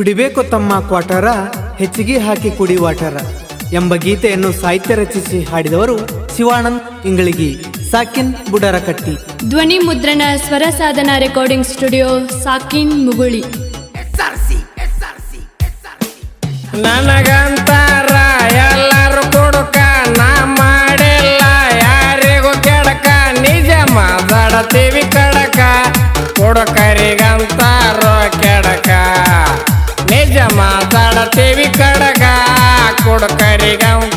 ಕುಡಿಬೇಕು ತಮ್ಮ ಕ್ವಾಟರ ಹೆಚ್ಚಿಗೆ ಹಾಕಿ ಕುಡಿ ವಾಟರ ಎಂಬ ಗೀತೆಯನ್ನು ಸಾಹಿತ್ಯ ರಚಿಸಿ ಹಾಡಿದವರು ಶಿವಾನಂದ್ ಇಂಗಳಿಗಿ ಸಾಕಿನ್ ಬುಡರಕಟ್ಟಿ. ಧ್ವನಿ ಮುದ್ರಣ ಸ್ವರ ಸಾಧನ ರೆಕಾರ್ಡಿಂಗ್ ಸ್ಟುಡಿಯೋ ಸಾಕಿನ್ ಮುಗುಳಿ. ನನಗಂತಾರ ಎಲ್ಲರೂ ಕೊಡುಕ ನಾ ಮಾಡಿಲ್ಲ ಯಾರಿಗೂ ಕೆಡಕ ನಿಜ ಮಾತಾಡತೀವಿ ಕಡಕ. ಕೊಡುಕರಿಗಂತಾರೋ ಮಾತಾಡತೀವಿ ಕಡಗ ಕೊಡುಕರಿಗಂತಾರೋ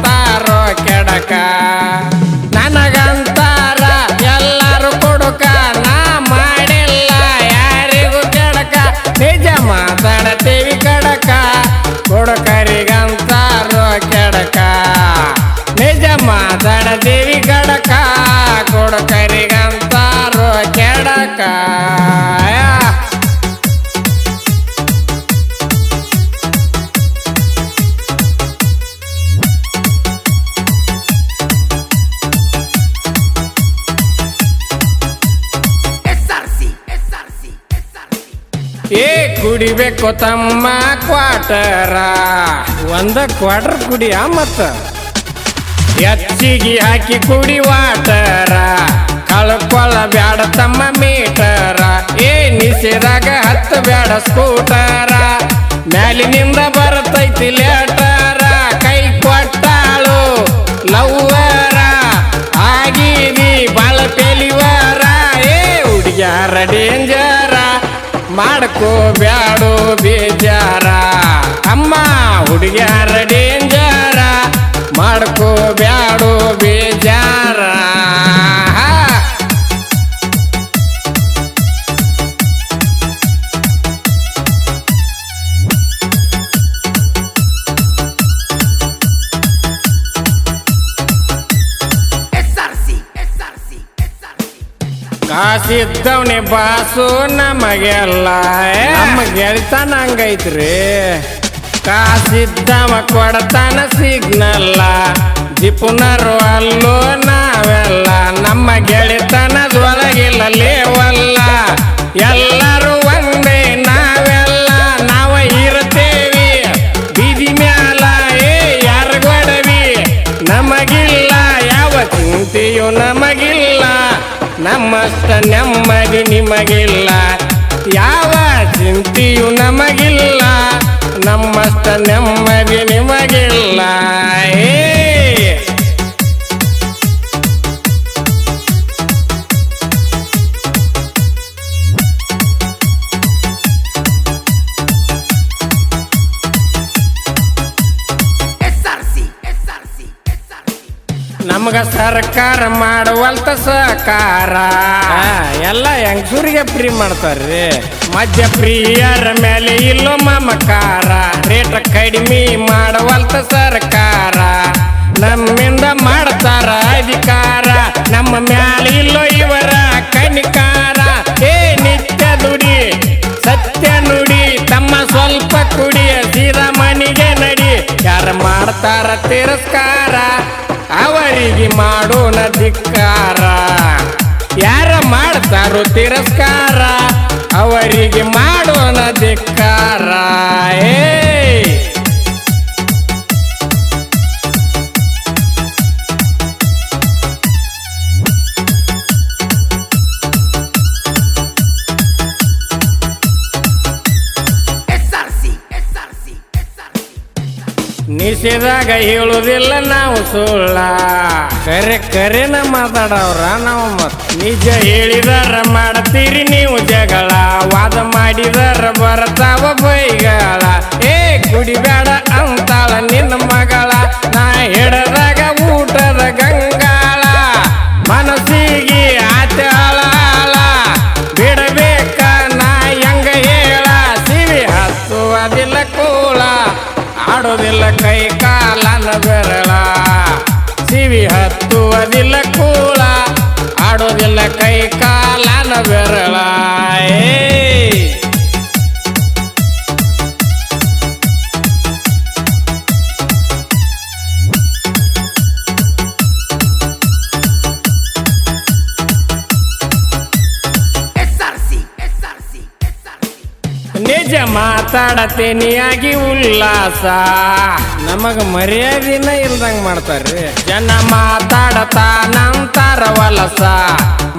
ಏ ಕುಡಿಬೇಕು ತಮ್ಮ ಕ್ವಾಟರ ಒಂದ ಕ್ವಾಟರ್ ಕುಡಿಯ ಮತ್ತ. ಹೆಚ್ಚಿಗೆ ಹಾಕಿ ಕುಡಿ ವಾಟರ. ಕಳ್ಕೊಳ್ಳ ಬ್ಯಾಡ ತಮ್ಮ ಮೀಟರ. ಏ ನಿಸಿದಾಗ ಹತ್ತು ಬ್ಯಾಡ ಸ್ಕೂಟರ. ಮ್ಯಾಲಿನಿಂದ ಬರ್ತೈತಿ ಲೇಟರ. ಮಾಡ್ಕೋ ಬ್ಯಾಡೋ ಬೇಜಾರ. ಅಮ್ಮ ಹುಡುಗ್ಯಾರ ಡೇಂಜರ. ಮಾಡ್ಕೋ ಬ್ಯಾಡು ಬೇಜಾರ. ಕಾಸಿದ್ದವನೇ ಬಾಸು ನಮಗೆಲ್ಲ. ನಮ್ಮ ಗೆಳತನ ಹಂಗೈತ್ರಿ. ಕಾಸಿದ್ದವ ಕೊಡತನ ಸಿಗ್ನಲ್ಲ. ಜಿಪುನರು ಅಲ್ಲೂ ನಾವೆಲ್ಲ. ನಮ್ಮ ಗೆಳೆತನದೊಳಗಿಲ್ಲ ಲೇವಲ್ಲ. ಎಲ್ಲರೂ ನಮ್ಮಷ್ಟ ನೆಮ್ಮದಿ ನಿಮಗಿಲ್ಲ. ಯಾವ ಚಿಂತೆಯು ನಮಗಿಲ್ಲ. ನಮ್ಮಷ್ಟ ನೆಮ್ಮದಿ ನಿಮಗಿಲ್ಲ. ನಮಗ ಸರ್ಕಾರ ಮಾಡುವಲ್ತ ಸಹಕಾರ. ಎಲ್ಲ ಹೆಂಗಸೂರಿಗೆ ಫ್ರೀ ಮಾಡ್ತಾರ್ರಿ. ಮಧ್ಯ ಪ್ರಿಯರ ಮೇಲೆ ಇಲ್ಲೋ ಮಮಕಾರ. ರೇಟ್ ಕಡಿಮೆ ಮಾಡುವಲ್ತ ಸರ್ಕಾರ. ನಮ್ಮಿಂದ ಮಾಡ್ತಾರ ಅಧಿಕಾರ. ನಮ್ಮ ಮ್ಯಾಲ ಇಲ್ಲೋ ಇವರ ಕನಿಕಾರ. ಏ ನಿತ್ಯ ದುಡಿ ಸತ್ಯ ನುಡಿ ತಮ್ಮ ಸ್ವಲ್ಪ ಕುಡಿಯ ಸೀದಾ ಮನಿಗೆ ನಡಿ. ಯಾರ ಮಾಡ್ತಾರ ತಿರಸ್ಕಾರ. ಮಾಡೋಣ ಧಿಕ್ಕಾರ. ಯಾರ ಮಾಡ್ತಾರೋ ತಿರಸ್ಕಾರ. ಅವರಿಗೆ ಮಾಡೋಣ ಧಿಕ್ಕಾರ. ಏ ನಿಷೇಧಾಗ ಹೇಳುವುದಿಲ್ಲ, ನಾವು ಸುಳ್ಳ. ಕರೆ ಕರೆನ ಮಾತಾಡವ್ರ ನಾವು ಮತ್. ನಿಜ ಹೇಳಿದಾರ ಮಾಡ್ತೀರಿ ನೀವು ಜಗಳ. ವಾದ ಮಾಡಿದಾರ ಬರ್ತಾವ ಬೈಗಳ. ಏ, ಕುಡಿಬೇಡ ಅಂತಾಳ ನಿನ್ನ ಮಗಳ. ನಾ ಹಿಡದಾಗ ಊಟದ ಗಂಗಾಳ. ಮನಸ್ಸಿಗೆ ಆಚಾಳ ಬಿಡಬೇಕ ನಾ ಹೆಂಗ ಹೇಳ. ಸಿವಿ ಹತ್ತುವುದಿಲ್ಲ ಆಡೋದಿಲ್ಲ ಕೈ ಕಾಲನ ಬೆರಳ. ಸಿವಿ ಹತ್ತುವುದಿಲ್ಲ ಕೂಳ. ಆಡೋದಿಲ್ಲ ಕೈ ಕಾಲನ ಬೆರಳ. ಏ ನಿಜ ಮಾತಾಡತೆ ಆಗಿ ಉಲ್ಲಾಸ. ನಮಗ ಮರ್ಯಾದಿನ ಇಲ್ದಂಗ ಮಾಡ್ತಾರ್ರಿ. ಜನ ಮಾತಾಡತಾ ನಂತರ ವಲಸ.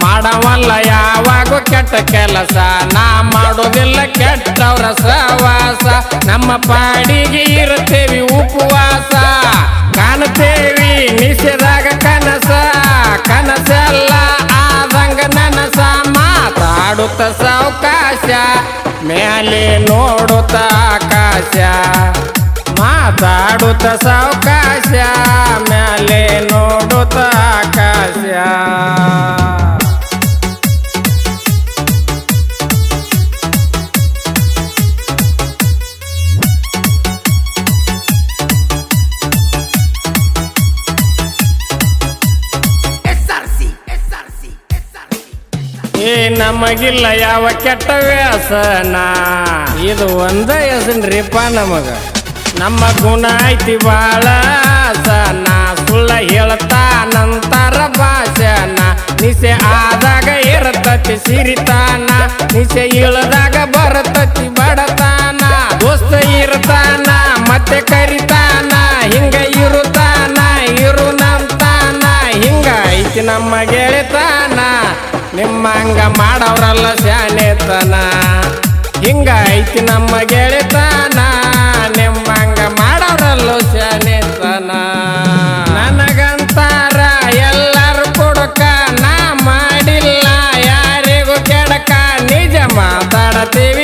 ಮಾಡವಲ್ಲ ಯಾವಾಗೂ ಕೆಟ್ಟ ಕೆಲಸ. ನಾ ಮಾಡೋದಿಲ್ಲ ಕೆಟ್ಟವ್ರ ಸವಾಸ ನಮ್ಮ ಪಾಡಿಗೆ ಇರುತ್ತೇವಿ ಉಪವಾಸ. ಕಾಣುತ್ತೇವಿ ನಿಷೇಧಾಗ ಕನಸ. ಕನಸೆಲ್ಲ ಆದಂಗ ನನಸ. ಮಾತಾಡುತ್ತ ಸಾವಕಾಶ. ಮೇಲೆ ನೋಡುತ್ತ ಆಕಾಶ ಮಾತಾಡುತ್ತ ಸಾವಕಾಶ ಮೇಲೆ ನೋಡುತ್ತ ಆಕಾಶ. ನಮಗಿಲ್ಲ ಯಾವ ಕೆಟ್ಟ ವ್ಯಾಸನ? ಇದು ಒಂದ ಹೆಸನ್ರಿಪ್ಪ ನಮಗ. ನಮ್ಮ ಗುಣ ಐತಿ ಬಾಳ ಸನ ಸುಳ್ಳ ಹೇಳ್ತಾ ನಂತರ ಭಾಷಣ ನಿಸೆ ಆದಾಗ ಇರತತಿ ಸಿರಿತಾನ. ನಿಸೆ ಇಳದಾಗ ನಿಮ್ಮ ಹಂಗ ಮಾಡವ್ರಲ್ಲ ಹಿಂಗ ಐತಿ ನಮ್ಮ ಗೆಳೆತನ ನಿಮ್ಮ ಹಂಗ ಮಾಡವ್ರಲ್ಲ ನನಗಂತಾರ ಎಲ್ಲರೂ ಕೊಡಕ ನಾ ಮಾಡಿಲ್ಲ, ಯಾರಿಗೂ ಕೆಡಕ ನಿಜ ಮಾತಾಡತೀವಿ.